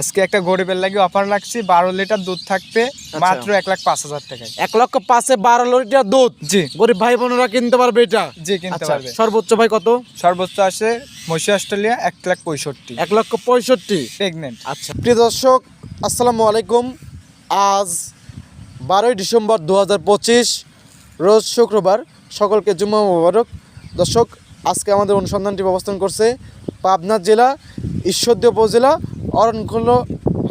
আজকে একটা গরিবের লাগে অফার লাগছে বারো লিটার দুধ থাকবে মাত্র এক লাখ পাঁচ হাজার টাকায়। এক লক্ষ পাঁচে বারো লিটার দুধ? জি। গরিব ভাই বোনেরা কিনতে পারবে এটা? জি কিনতে আচ্ছা পারবে। সর্বোচ্চ ভাই কত? সর্বোচ্চ আসে মসি অস্ট্রেলিয়া এক লাখ পঁয়ষট্টি। এক লক্ষ পঁয়ষট্টি? প্রেগনেন্ট আচ্ছা। প্রিয় দর্শক আসসালামু আলাইকুম। আজ বারোই ডিসেম্বর দু হাজার পঁচিশ রোজ শুক্রবার। সকলকে জুম্মা মোবারক। দর্শক আজকে আমাদের অনুসন্ধানটি অবস্থান করছে পাবনা জেলা ঈশ্বরদী উপজেলা অরণখোল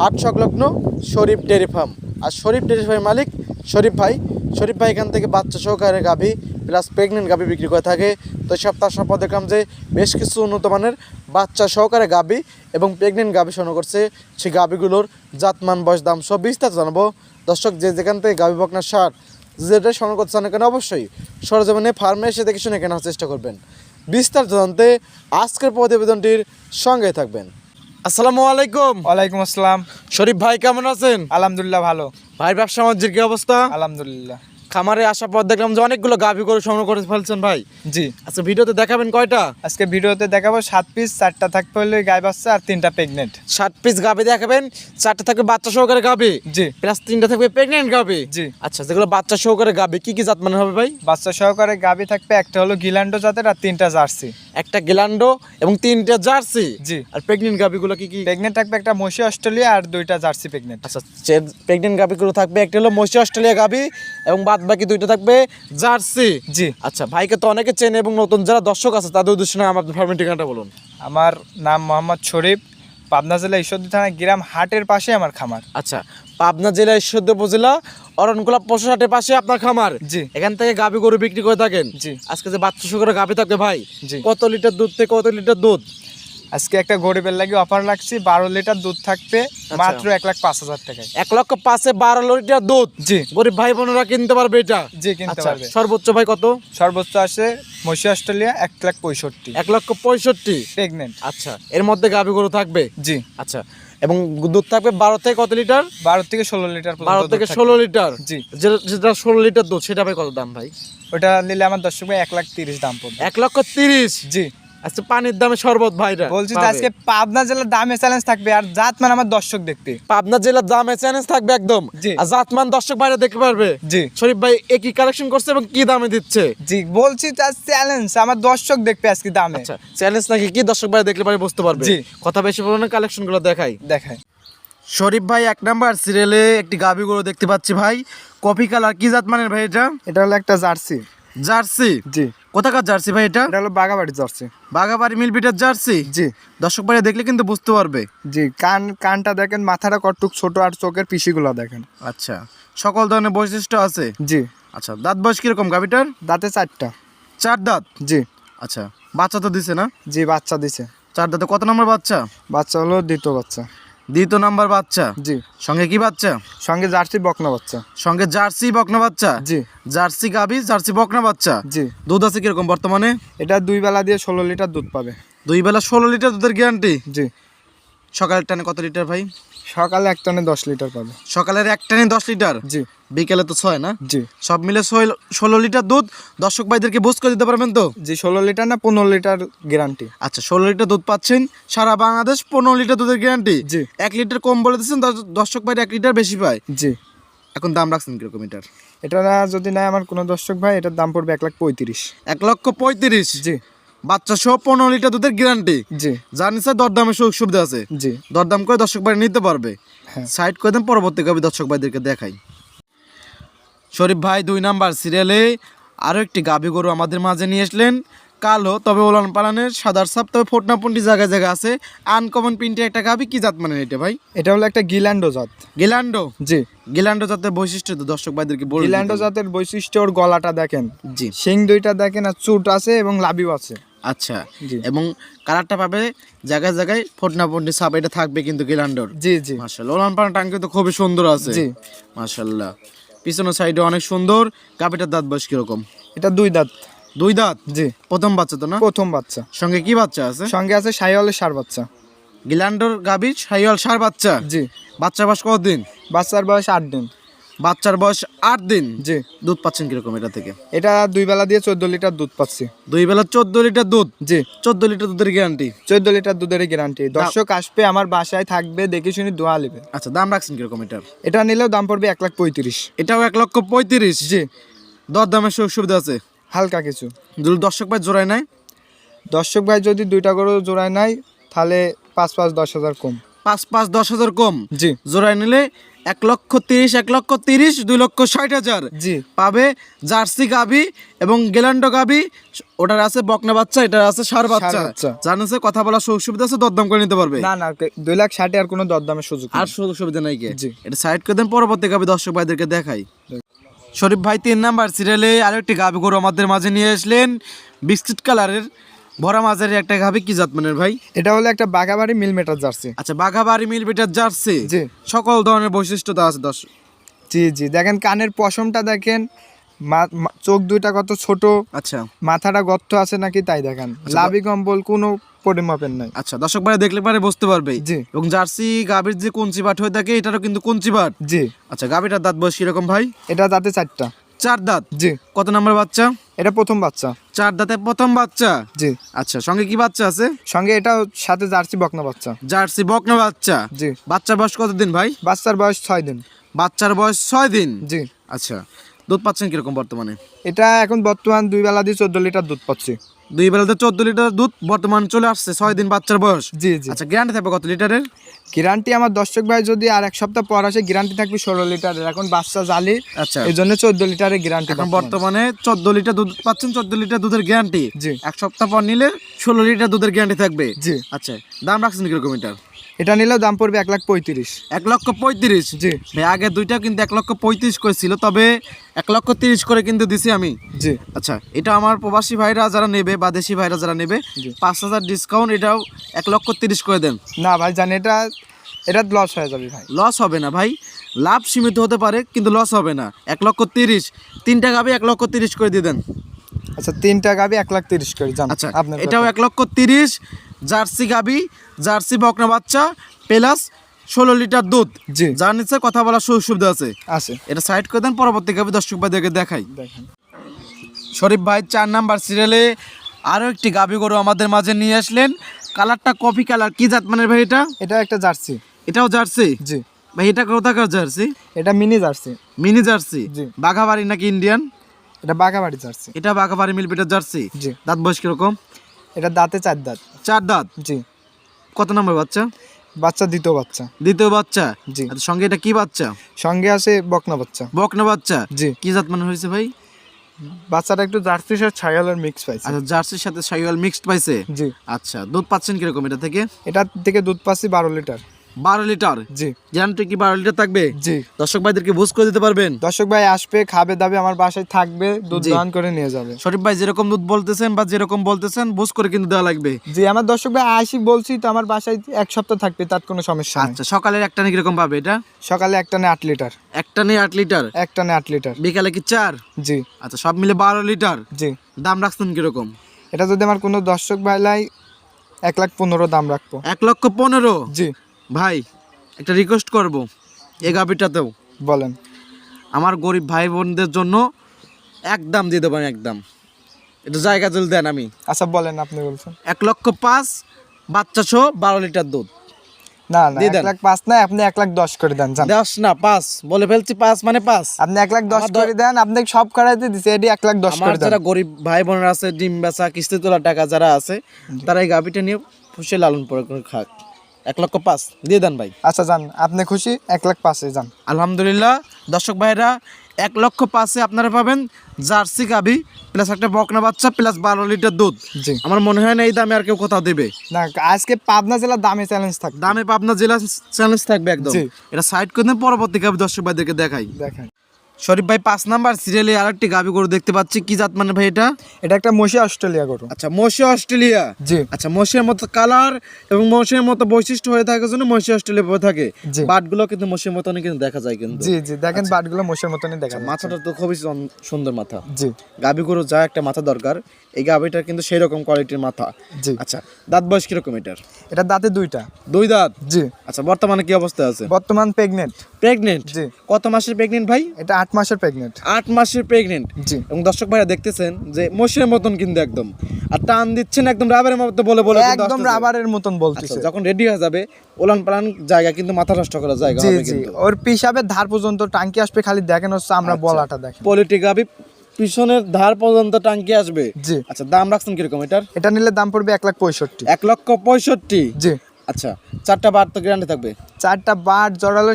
হাট সংলগ্ন শরীফ ডেয়ারি ফার্ম। আর শরীফ ডেরি ফার্মের মালিক শরীফ ভাই। শরীফ ভাই এখান থেকে বাচ্চা সহকারে গাভী প্লাস প্রেগনেন্ট গাভী বিক্রি করে থাকে। তো এই সপ্তাহ সপ্তাহ দেখলাম যে বেশ কিছু উন্নত মানের বাচ্চা সহকারে গাভী এবং প্রেগনেন্ট গাভী সংগ্রহ করছে, সেই গাভীগুলোর জাতমান, বয়স, দাম সব বিস্তারিত জানাব। দর্শক, যে যেখান থেকে গাভী বকনার সার যেটা সংগ্রহ করতে চান কেন অবশ্যই সরজমিনে ফার্মে এসে দেখে শুনে কেনার চেষ্টা করবেন। বিস্তারিত জানতে আজকের প্রতিবেদনটির সঙ্গে থাকবেন। আসসালামু আলাইকুম। ওয়ালাইকুম আসসালাম। শরীফ ভাই কেমন আছেন? আলহামদুলিল্লাহ ভালো। ভাই ব্যবসা বাণিজ্যের কি অবস্থা? আলহামদুলিল্লাহ। খামারে আসার পর দেখলাম যে অনেকগুলো গাভী করে সংগ্রহ করে ফেলছেন ভাই। জি। আচ্ছা ভিডিওতে দেখাবেন কয়টা? আজকে ভিডিওতে দেখাবো সাত পিস চারটা থাকবে হলে গায়ে বাচ্চা আর তিনটা প্রেগনেন্ট ষাট পিস গাভী দেখাবেন চারটা থাকবে বাচ্চা সহকারে গাভী জি। প্লাস তিনটা থাকবে প্রেগনেন্ট গাভী। জি। আচ্ছা যেগুলো বাচ্চা সহকারে গাভী কি কি জাত মানে হবে ভাই? বাচ্চা সহকারে গাবি থাকবে একটা হলো গিল্যান্ডো জাতের আর তিনটা জার্সি। একটা গেলান্ডো এবং তিনটা জার্সি। জি। আর প্রেগনেন্ট গাভিগুলো কি কি? প্রেগনেন্ট থাকবে একটা মসি অস্ট্রেলিয়া আর দুইটা জার্সি প্রেগনেন্ট। আচ্ছা প্রেগনেন্ট গাভিগুলো থাকবে একটা হলো মসি অস্ট্রেলিয়া গাভি এবং বাদ বাকি দুইটা থাকবে জার্সি। জি। আচ্ছা ভাইকে তো অনেকে চেনে এবং নতুন যারা দর্শক আছে তাদের উদ্দেশ্যে আমার ফার্মের ঠিকানাটা বলুন। আমার নাম মোহাম্মদ শরীফ পাবনা জেলা ঈশ্বরদী থানা গ্রাম হাটের পাশে আমার খামার আচ্ছা পাবনা জেলা ঈশ্বরদী উপজেলা অরণকুলা পশু হাটের পাশে আপনার খামার জি। এখান থেকে গাভী গরু বিক্রি করে থাকেন জি। আজকে যে বাচ্চা শুকরে গাভী থাকে ভাই জি। কত লিটার দুধ থেকে কত লিটার দুধ আজকে একটা গরিবের লাগে অফার লাগছে বারো লিটার দুধ থাকবে মাত্র এক লাখ পাঁচ হাজার টাকায়। এক লক্ষ পাঁচে বারো লিটার দুধ? জি। গরিব ভাই বোনেরা কিনতে পারবে এটা? জি কিনতে আচ্ছা পারবে। সর্বোচ্চ ভাই কত? সর্বোচ্চ আসে মসি অস্ট্রেলিয়া এক লাখ পঁয়ষট্টি। এক লক্ষ পঁয়ষট্টি? প্রেগনেন্ট আচ্ছা এর মধ্যে গাভী গরু থাকবে? জি। আচ্ছা এবং দুধ থাকবে বারো থেকে কত লিটার? বারো থেকে ষোলো লিটার বারো থেকে ষোলো লিটার? জি। যেটা যেটা ষোলো লিটার দুধ সেটা ভাই কত দাম ভাই? ওটা নিলে আমার দর্শক ভাই এক লাখ তিরিশ দাম পড়বে। এক লক্ষ তিরিশ? জি। আচ্ছা পানির দামে শরবত ভাইরা। বলছি যে আজকে পাবনা জেলার দামে চ্যালেঞ্জ থাকবে আর মানে আমার দর্শক দেখবে পাবনা জেলার দামে চ্যালেঞ্জ থাকবে একদম। আর জাতমান দর্শক ভাইরা দেখতে পারবে। জি। শরীফ ভাই একই কালেকশন করছে এবং কি দামে দিচ্ছে? জি বলছি চ্যালেঞ্জ আমার দর্শক দেখবে আজকে দামে। আচ্ছা চ্যালেঞ্জ নাকি কি দর্শক দেখলে পারে বুঝতে পারবে। জি। কথা বেশি না দেখাই। শরীফ ভাই এক নাম্বার সিরিয়ালে একটি গাভী গরু দেখতে পাচ্ছি ভাই। কপি কালার কি জাত মানের ভাই এটা? এটা হলো একটা জার্সি। জার্সি? জি। কোথাকার জার্সি ভাই এটা? এটা হলো বাগাবাড়ি জার্সি। বাগাবাড়ি মিলবিটার জার্সি? জি। দর্শক ভাই দেখলে কিন্তু বুঝতে পারবে। জি কান কানটা দেখেন মাথাটা কটুক ছোট আর চোখের পিসিগুলো দেখেন। আচ্ছা। সকল ধরনের বৈশিষ্ট্য আছে? জি। আচ্ছা দাঁত বয়স কীরকম গাভীটার? দাঁতে চারটা। চার দাঁত? জি। আচ্ছা বাচ্চা তো দিছে না? জি বাচ্চা দিছে। চার দাঁতে কত নম্বর বাচ্চা? বাচ্চা হলো দ্বিতীয় বাচ্চা। দ্বিতীয় নাম্বার বাচ্চা? জি। সঙ্গে কি বাচ্চা? সঙ্গে জার্সি বকনা বাচ্চা। সঙ্গে জার্সি বকনা বাচ্চা? জি। জার্সি গাভী জার্সি বকনা বাচ্চা? জি। দুধ আছে কীরকম বর্তমানে? এটা দুই বেলা দিয়ে ষোলো লিটার দুধ পাবে। দুই বেলা ষোলো লিটার দুধের গ্যারান্টি জি। সকালের টানে কত লিটার ভাই? সকালে এক টানে দশ লিটার পাবে। সকালের এক টানে দশ লিটার? জি। বিকেলে তো ছয় না? জি। সব মিলে ষোল- লিটার দুধ দর্শক ভাইদেরকে বুঝ করে দিতে পারবেন তো? জি ষোলো লিটার না পনেরো লিটার গ্যারান্টি আচ্ছা ষোলো লিটার দুধ পাচ্ছেন। সারা বাংলাদেশ পনেরো লিটার দুধের গ্যারান্টি জি। এক লিটার কম বলে দিচ্ছেন দর্শক ভাই এক লিটার বেশি পায়। জি। এখন দাম রাখছেন কীরকম এটার? এটা যদি না আমার কোনো দর্শক ভাই এটার দাম পড়বে এক লাখ পঁয়ত্রিশ। এক লক্ষ পঁয়ত্রিশ? জি। বাচ্চা সহ পনেরো লিটার দুধের গ্যারান্টি জি। জানি স্যার দরদামের সুযোগ সুবিধা আছে। জি। দরদাম করে দর্শক ভাই নিতে পারবে। হ্যাঁ। সাইড করে দেন পরবর্তী কবি দর্শক ভাইদেরকে দেখাই। শরীফ ভাই দুই নাম্বার সিরিয়ালে আরও একটি গাভী গরু আমাদের মাঝে নিয়ে আসলেন। কালো তবে ওলান পালানের সাদার সাপ তবে ফোটনা পুন্টি জায়গায় জায়গায় আছে। আনকমন প্রিন্টে একটা গাভী কি জাত মানে এটা ভাই? এটা হলো একটা গিল্যান্ডো জাত। গিলান্ডো? জি। গিলান্ডো জাতের বৈশিষ্ট্য তো দর্শক ভাইদেরকে বলে গিল্যান্ডো জাতের বৈশিষ্ট্য ওর গলাটা দেখেন। জি। শিং দুইটা দেখেন আর চুট আছে এবং লাবিও আছে। আচ্ছা। এবং কালারটা পাবে জায়গায় জায়গায় ফোটনা পুন্টি সাপ এটা থাকবে কিন্তু গিলান্ডোর। জি জি। মাশাল্লাহ। ওলান পালান টাঙ্কি তো খুবই সুন্দর আছে। জি। মাশাল্লাহ। পিছনের সাইডে অনেক সুন্দর। গাভীটার দাঁত বয়স কীরকম? এটা দুই দাঁত। দুই দাঁত? জি। প্রথম বাচ্চা তো না? প্রথম বাচ্চা। সঙ্গে কি বাচ্চা আছে? সঙ্গে আছে সাইওয়ালের সার বাচ্চা। গিলান্ডোর গাভী সাইওয়াল সার বাচ্চা? জি। বাচ্চা বাস কতদিন? বাচ্চার বয়স আট দিন। বাচ্চার বয়স আট দিন? জি। দুধ পাচ্ছেন কীরকম এটা থেকে? এটা দুই বেলা দিয়ে চোদ্দ লিটার দুধ পাচ্ছি। দুই বেলা চোদ্দ লিটার দুধ? জি। চোদ্দ লিটার দুধের গ্যারান্টি চোদ্দ লিটার দুধের গ্যারান্টি দর্শক আসবে আমার বাসায় থাকবে দেখে শুনি দোয়া নেবে। আচ্ছা দাম রাখছেন কীরকম এটার? এটা নিলেও দাম পড়বে এক লাখ পঁয়ত্রিশ। এটাও এক লক্ষ পঁয়ত্রিশ? জি। দর দামের সুযোগ সুবিধা আছে? হালকা কিছু। যদি দর্শক ভাই জোড়ায় নাই? দর্শক ভাই যদি দুইটা করে জোড়ায় নাই তাহলে পাঁচ পাঁচ দশ হাজার কম। পাঁচ পাঁচ দশ হাজার কম? জি। জোড়ায় নিলে এক লক্ষ তিরিশ এক লক্ষ তিরিশ দুই লক্ষ ষাট হাজার। জি। পাবে জার্সি গাবি এবং গেলান্ডো গাবি ওটার আছে বকনা বাচ্চা এটার আছে সার বাচ্চা। জানেন কথা বলার সুযোগ সুবিধা আছে দরদাম করে নিতে পারবে। না না দুই লাখ ষাটে আর কোনো দরদামের সুযোগ আর সুযোগ সুবিধা নাই কে। এটা সাইড করে দেন পরবর্তী গাবি দর্শক ভাইদেরকে দেখাই। শরীফ ভাই তিন নাম্বার সিরিয়ালে আরেকটি গাবি গরু আমাদের মাঝে নিয়ে আসলেন বিস্কিট কালারের ভরা মাঝের একটা গাবি কি জাত মানের ভাই? এটা হলো একটা বাগাবাড়ি মিল মেটার জার্সি। আচ্ছা বাঘাবাড়ি মিল বিটার জার্সি? জি। সকল ধরনের বৈশিষ্ট্যতা আছে দর্শক। জি জি। দেখেন কানের পশমটা দেখেন চোখ দুইটা কত ছোট আচ্ছা। মাথাটা গর্ত আছে নাকি তাই দেখেন। লাভি কম্বল কোনো পরিমাপের নাই। আচ্ছা দর্শক ভাই দেখলে পারে বুঝতে পারবে। জি। এবং জার্সি গাবির যে কঞ্চি বাট হয়ে থাকে এটারও কিন্তু কঞ্চি বাট। জি। আচ্ছা গাবিটার দাঁত বয়স কীরকম ভাই? এটা দাঁতে চারটা। চার দাঁত। জি। কত নম্বর বাচ্চা? এটা প্রথম বাচ্চা। চার দাঁতের প্রথম বাচ্চা? জি। আচ্ছা সঙ্গে কি বাচ্চা আছে? সঙ্গে এটা সাথে জার্সি বকনা বাচ্চা। জার্সি বকনা বাচ্চা? জি। বাচ্চার বয়স কতদিন ভাই? বাচ্চার বয়স ছয় দিন। বাচ্চার বয়স ছয় দিন? জি। আচ্ছা দুধ পাচ্ছেন কীরকম বর্তমানে? এটা এখন বর্তমান দুই বেলা দিয়ে চোদ্দ লিটার দুধ পাচ্ছি। দুই বেলাতে চোদ্দ লিটার দুধ বর্তমান চলে আসছে ছয় দিন বাচ্চার বয়স। জি জি। আচ্ছা গ্যারান্টি থাকবে কত লিটারের? গ্যারান্টি আমার দর্শক ভাই যদি আর এক সপ্তাহ পর আসে গ্যারান্টি থাকবে ষোলো লিটারের। এখন বাচ্চা জালি আচ্ছা। এই জন্য চোদ্দ লিটারের গ্যারান্টি এখন বর্তমানে চোদ্দ লিটার দুধ পাচ্ছেন চোদ্দ লিটার দুধের গ্যারান্টি জি। এক সপ্তাহ পর নিলে ষোলো লিটার দুধের গ্যারান্টি থাকবে। জি। আচ্ছা দাম রাখছেন কীরকম এটার? এটা নিলেও দাম পড়বে এক লাখ পঁয়ত্রিশ। এক লক্ষ পঁয়ত্রিশ? জি। ভাই আগে দুইটা কিন্তু এক লক্ষ পঁয়ত্রিশ করেছিল তবে এক লক্ষ তিরিশ করে কিন্তু দিছি আমি। জি। আচ্ছা এটা আমার প্রবাসী ভাইরা যারা নেবে বা দেশি ভাইরা যারা নেবে। পাঁচ হাজার ডিসকাউন্ট এটাও এক লক্ষ তিরিশ করে দেন। না ভাই জানি এটা এটা লস হয়ে যাবে ভাই। লস হবে না ভাই লাভ সীমিত হতে পারে কিন্তু লস হবে না। এক লক্ষ তিরিশ তিনটা গাবি এক লক্ষ তিরিশ করে দিয়ে দেন। আচ্ছা তিনটা গাবি এক লাখ তিরিশ করে জান আচ্ছা এটাও এক লক্ষ তিরিশ জার্সি গাবি জার্সি বকনা বাচ্চা প্লাস ষোলো লিটার দুধ। জি। যার নিচে কথা বলার সুযোগ সুবিধা আছে। আছে। এটা সাইড করে দেন পরবর্তী গাবি দর্শক ভাইদেরকে দেখাই। দেখেন। শরীফ ভাই চার নাম্বার সিরিয়ালে আরও একটি গাবি গরু আমাদের মাঝে নিয়ে আসলেন। কালারটা কফি কালার কি জাত মানের ভাই এটা? এটা একটা জার্সি। এটাও জার্সি? জি। ভাই এটা কোথাকার জার্সি? এটা মিনি জার্সি। Mini jersey? জি। বাঘাবাড়ি নাকি ইন্ডিয়ান এটা বাগাবাড়ি জার্সি। এটা বাঘাবাড়ি মিলপিটার জার্সি? জি। দাঁত বয়স কীরকম? এটা দাঁতে চার দাঁত। চার দাঁত? জি। কত নম্বর বাচ্চা? বাচ্চা দ্বিতীয় বাচ্চা। দ্বিতীয় বাচ্চা? জি। আর সঙ্গে এটা কি বাচ্চা? সঙ্গে আছে বকনা বাচ্চা। বকনা বাচ্চা? জি। কি জাত মানে হয়েছে ভাই? বাচ্চাটা একটু জার্সির সাথে ছাইওয়ালের মিক্স পাইছে। আচ্ছা জার্সির সাথে ছাইওয়াল মিক্সড পাইছে? জি। আচ্ছা দুধ পাচ্ছেন কীরকম এটা থেকে? এটা থেকে দুধ পাচ্ছি বারো লিটার। বারো লিটার? জি। গ্যারান্টি কি বারো লিটার থাকবে? জি। দর্শক ভাইদেরকে বুঝ করে দিতে পারবেন? দর্শক ভাই আসবে খাবে দাবে আমার বাসায় থাকবে দুধ জি। দহন করে নিয়ে যাবে। শরীফ ভাই যেরকম দুধ বলতেছেন বা যেরকম বলতেছেন বুঝ করে কিন্তু দেওয়া লাগবে। জি আমার দর্শক ভাই আসি বলছি তো আমার বাসায় এক সপ্তাহ থাকবে তার কোনো সমস্যা আচ্ছা সকালের একটা নিয়ে কীরকম পাবে এটা? সকালে একটা নে আট লিটার। একটা নেই আট লিটার? একটা নে আট লিটার। বিকালে কি চার? জি। আচ্ছা সব মিলে বারো লিটার? জি। দাম রাখছেন কীরকম? এটা যদি আমার কোনো দর্শক ভাই লাই এক লাখ পনেরো দাম রাখব। এক লক্ষ পনেরো? জি। ভাই একটা রিকোয়েস্ট করব এই গাভিটাতেও। বলেন। আমার গরিব ভাই বোনদের জন্য একদম দিয়ে দেবেন একদম এটা জায়গা জল দেন আমি। আচ্ছা বলেন আপনি বলছেন। এক লক্ষ পাঁচ বাচ্চা সহ বারো লিটার দুধ। না না দিয়ে এক লাখ পাঁচ না আপনি এক লাখ দশ করে দেন জান। দশ না পাঁচ। বলে ফেলছি পাঁচ মানে পাঁচ। আপনি এক লাখ দশ করে দেন আপনি সব করাইতে দিছে এটি এক লাখ দশ করে দেন। যারা গরিব ভাই বোনেরা আছে ডিম বেচা কিস্তি তোলার টাকা যারা আছে তারা এই গাভিটা নিয়ে ফুসে লালন পরে করে খাক। এক লক্ষ পাঁচ। দিয়ে দেন ভাই। আচ্ছা যান। আপনি খুশি? এক লাখ পাঁচে যান। আলহামদুলিল্লাহ। দর্শক ভাইরা এক লক্ষ পাঁচে আপনারা পাবেন জার্সি গাভি প্লাস একটা বকনা বাচ্চা প্লাস বারো লিটার দুধ। জি। আমার মনে হয় না এই দামে আর কেউ কোথাও দেবে। না আজকে পাবনা জেলার দামে চ্যালেঞ্জ থাকবে। দামে পাবনা জেলা চ্যালেঞ্জ থাকবে একদম। এটা সাইড করে দেন পরবর্তী গাভি দর্শক ভাইদেরকে দেখাই। দেখেন শরীফ ভাই পাঁচ নাম্বার সিরিয়ালে আরেকটি গাবি গরু দেখতে পাচ্ছি। কি জাত মানে ভাই এটা? এটা একটা মশি অস্ট্রেলিয়া গরু। আচ্ছা মসি অস্ট্রেলিয়া? জি। আচ্ছা মসির মতো কালার এবং মসির মতো বৈশিষ্ট্য হয়ে থাকে জন্য মসি অস্ট্রেলিয়া হয়ে থাকে। জি। বাটগুলো কিন্তু মসির মতনই কিন্তু দেখা যায় কিন্তু। জি জি দেখেন বাটগুলো মশের মতনই দেখা যাচ্ছে। মাথাটা তো খুবই সুন্দর মাথা। জি। গাবি গরু যা একটা মাথা দরকার এই গাবিটার কিন্তু সেই রকম কোয়ালিটির মাথা। জি। আচ্ছা দাঁত বয়স কীরকম এটার? এটা দাঁতে দুইটা। দুই দাঁত? জি। আচ্ছা বর্তমানে কি অবস্থা আছে? বর্তমান প্রেগনেন্ট প্রেগনেন্ট জি। কত মাসের প্রেগনেন্ট ভাই? এটা আট মাসের প্রেগনেন্ট আট মাসের প্রেগনেন্ট জি। এবং দর্শক ভাইরা দেখতেছেন যে মশের মতন কিন্তু একদম। আর টান দিচ্ছেন একদম রাবারের মতো বলে বলে একদম রাবারের মতন আচ্ছা, বলতেছে। যখন রেডি হয়ে যাবে ওলান পালান জায়গা কিন্তু মাথা নষ্ট করার জায়গা হবে জি। কিন্তু। ওর পিসাবের ধার পর্যন্ত টাঙ্কি আসবে খালি দেখেন হচ্ছে আমরা আচ্ছা। বলাটা দেখেন। পলিটি গাবি পিছনের ধার পর্যন্ত টাঙ্কি আসবে। জি। আচ্ছা দাম রাখছেন কীরকম এটার? এটা নিলে দাম পড়বে এক লাখ পঁয়ষট্টি। এক লক্ষ পঁয়ষট্টি। জি। আচ্ছা চারটা বার তো গ্যারান্টি থাকবে? চারটা বার জড়ালে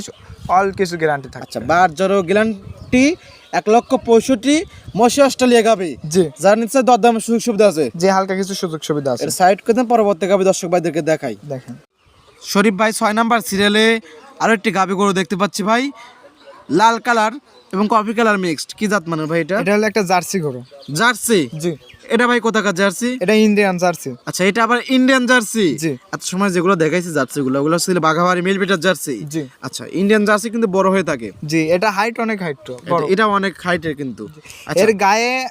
অল কিছু গ্যারান্টি থাকে আচ্ছা বার জড়ো গ্যারান্টি এক লক্ষ পঁয়ষট্টি মশি অস্ট্রেলিয়া গাবি। জি। যার নিশ্চয় দরদামের সুযোগ সুবিধা আছে। যে হালকা কিছু সুযোগ সুবিধা আছে। সাইড করতেন পরবর্তী গাবি দর্শক ভাইদেরকে দেখাই। দেখেন। শরীফ ভাই ছয় নাম্বার সিরিয়ালে আরও একটি গাবি গরু দেখতে পাচ্ছি ভাই। লাল কালার এবং কফি কালার মিক্সড কি জাত মানে ভাই এটা? এটা হলো একটা জার্সি গরু। জার্সি? জি। এটা ভাই কোথাকার জার্সি? এটা ইন্ডিয়ান জার্সি। আচ্ছা এটা আবার ইন্ডিয়ান জার্সি? জি। এত সময় যেগুলো দেখাইছি জার্সি গুলো ওগুলো ছিল বাঘাবাড়ি মিলবিটার জার্সি। জি। আচ্ছা ইন্ডিয়ান জার্সি কিন্তু বড় হয়ে থাকে। জি এটা হাইট অনেক হাইট এটা- অনেক হাইটের কিন্তু। আচ্ছা। এর গায়ে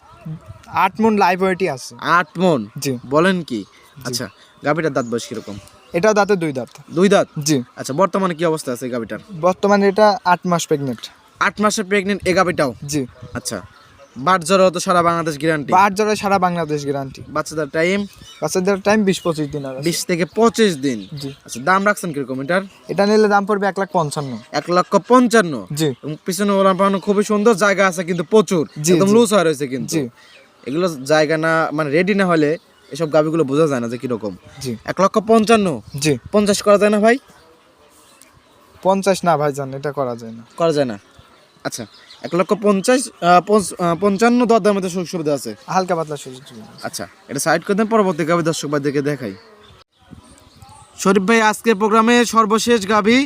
আট মন লাইভ ওয়েটই আছে। আট মন? জি। বলেন কি? আচ্ছা গাবিটার দাঁত বয়স কীরকম? এটা দাঁতে দুই দাঁত। দুই দাঁত? জি। আচ্ছা বর্তমানে কি অবস্থা আছে এই গাবিটার বর্তমানে এটা আট মাস প্রেগনেন্ট আট মাসের প্রেগনেন্ট এ গাবিটাও জি। আচ্ছা বাট জ্বর তো সারা বাংলাদেশ গ্যারান্টি বাট সারা বাংলাদেশ গ্যারান্টি বাচ্চাদের টাইম বাচ্চাদের টাইম বিশ পঁচিশ দিন আর। বিশ থেকে পঁচিশ দিন। জি। আচ্ছা দাম রাখছেন কীরকম এটার? এটা নিলে দাম পড়বে এক লাখ পঞ্চান্ন। এক লক্ষ পঞ্চান্ন। জি। এবং পিছনে ওলান খুবই সুন্দর জায়গা আছে কিন্তু প্রচুর। একদম। লুজ হয়ে রয়েছে কিন্তু। এগুলো জায়গা না মানে রেডি না হলে এসব গাবিগুলো বোঝা যায় না যে কীরকম। জি। এক লক্ষ পঞ্চান্ন। জি। পঞ্চাশ করা যায় না ভাই? পঞ্চাশ না ভাইজান এটা করা যায় না। করা যায় না। আচ্ছা এক লক্ষ পঞ্চাশ পঞ্চান্ন দরদার মধ্যে সুযোগ সুবিধা আছে। হালকা পাতলা সুযোগ সুবিধা আচ্ছা এটা সাইড করে দেন পরবর্তী গাবি দর্শক ভাইদেরকে দেখাই। শরীফ ভাই আজকের প্রোগ্রামে সর্বশেষ গাবি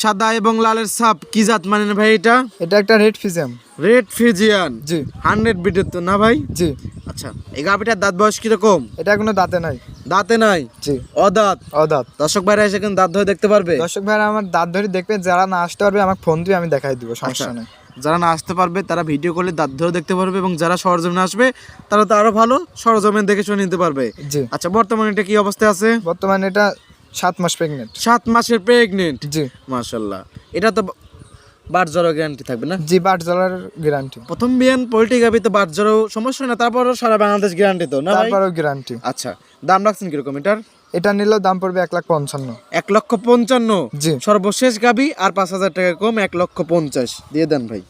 সাদা এবং লালের সাপ কি জাত মানেন ভাই এটা? এটা একটা রেড ফিজিয়াম। Red Friesian? জি। হান্ড্রেড বিটের তো না ভাই? জি। আচ্ছা এই গাবিটার দাঁত বয়স কীরকম? এটা কোনো দাঁতে নাই। দাঁতে নাই? জি। অদাঁত? ও দাঁত দর্শক ভাইরা এসে কিন্তু দাঁত ধরে দেখতে পারবে? দর্শক ভাইরা আমার দাঁত ধরে দেখবে যারা না আসতে পারবে আমাকে ফোন দিয়ে আমি দেখাই দিব সমস্যা আচ্ছা। নেই। যারা না আসতে পারবে তারা ভিডিও করলে দাঁত ধরে দেখতে পারবে এবং যারা সরজমিনে আসবে তারা তো আরও ভালো সরজমিন দেখে শুনে নিতে পারবে। জি। আচ্ছা বর্তমানে এটা কি অবস্থায় আছে? বর্তমানে এটা সাত মাস প্রেগনেন্ট সাত মাসের প্রেগনেন্ট জি। মাশাল্লাহ এটা তো বাট জ্বরও গ্যারান্টি থাকবে না? জি বাট জ্বলার গ্যারান্টি প্রথম বিয়ান পোল্ট্রি গাবি তো বাট জ্বরও সমস্যা না তারপরও সারা বাংলাদেশ গ্যারান্টি তো না তারপরেও গ্যারান্টি আচ্ছা দাম রাখছেন কীরকম এটার? এটা নিলেও দাম পড়বে এক লাখ পঞ্চান্ন। এক লক্ষ পঞ্চান্ন? জি। সর্বশেষ গাবি আর পাঁচ হাজার টাকা কম এক লক্ষ পঞ্চাশ। দিয়ে দেন ভাই।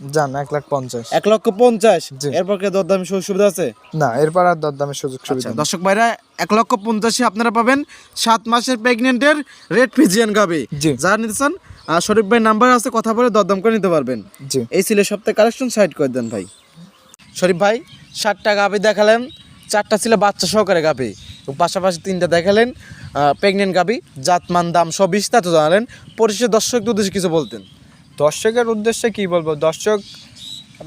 যান এক লাখ পঞ্চাশ। এক লক্ষ পঞ্চাশ? জি। এরপর কি দরদামি সুযোগ সুবিধা আছে? না এরপর আর দরদামের সুযোগ আচ্ছা সুবিধা নেই। দর্শক ভাইরা এক লক্ষ পঞ্চাশে আপনারা পাবেন সাত মাসের প্রেগনেন্টের রেড ফিজিয়ান গাবি। জি। যারা নিতে চান আহ, শরীফ ভাই নাম্বার আছে কথা বলে দরদাম করে নিতে পারবেন। জি। এই ছিল সপ্তাহে কালেকশন সাইড করে দেন ভাই। শরীফ ভাই সাতটা গাভি দেখালেন চারটা ছিল বাচ্চা সহকারে গাভি পাশাপাশি তিনটা দেখালেন প্রেগনেন্ট গাবি জাতমান দাম সব বিস্তারিত জানালেন। পরিশেষে দর্শকদের উদ্দেশ্যে কিছু বলতেন। দর্শকের উদ্দেশ্যে কি বলব? দর্শক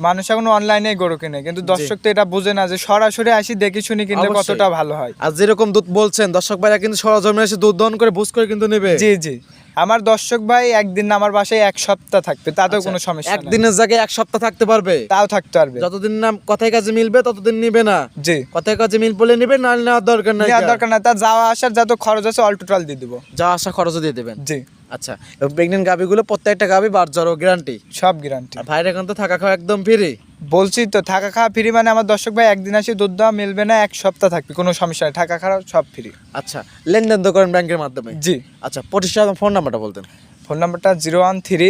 মানুষ এখন অনলাইনে গরু কিনে কিন্তু দর্শক তো এটা বুঝে না যে সরাসরি আসি দেখি শুনি কিনলে কতটা ভালো হয়। আর যেরকম দুধ বলছেন দর্শক ভাইরা কিন্তু সরজমে এসে দুধ দহন করে বুঝ করে কিন্তু নেবে। জি জি। আমার দর্শক ভাই একদিন আমার বাসায় এক সপ্তাহ থাকবে তাতেও কোনো সমস্যা একদিনের জায়গায় এক সপ্তাহ থাকতে পারবে? তাও থাকতে পারবে। যতদিন না কথায় কাজে মিলবে ততদিন নিবে না। জি। কথায় কাজে মিল বলে নিবে না নেওয়ার দরকার নাই নেওয়ার দরকার না তা যাওয়া আসার যত খরচ আছে অল টোটাল দিয়ে দিব। যা আসা খরচও দিয়ে দেবেন? জি। আচ্ছা প্রেগনেন্ট গাভিগুলো প্রত্যেকটা গাভি বার জ্বর গ্যারান্টি। সব গ্যারান্টি। আর ভাইয়ের এখন তো থাকা খাওয়া একদম ফ্রি বলছি তো থাকা খাওয়া ফ্রি মানে আমার দর্শক ভাই একদিন আসি দুধ দেওয়া মিলবে না এক সপ্তাহ থাকবে কোনো সমস্যা নেই। থাকা খাওয়া সব ফ্রি আচ্ছা লেনদেন তো করেন ব্যাংকের মাধ্যমে? জি। আচ্ছা প্রতিষ্ঠান ফোন নাম্বারটা বলতেন। ফোন নাম্বারটা zero one three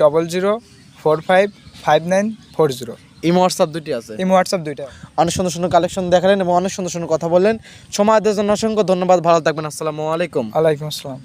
double zero four five five nine four zero. Imo WhatsApp দুটি আছে? এই হোয়াটসঅ্যাপ দুইটা। অনেক সুন্দর সুন্দর কালেকশন দেখালেন এবং অনেক সুন্দর সুন্দর কথা বললেন। সময় দেওয়ার জন্য অসংখ্য ধন্যবাদ ভালো থাকবেন আসসালামু আলাইকুম। আলাইকুম আসসালাম।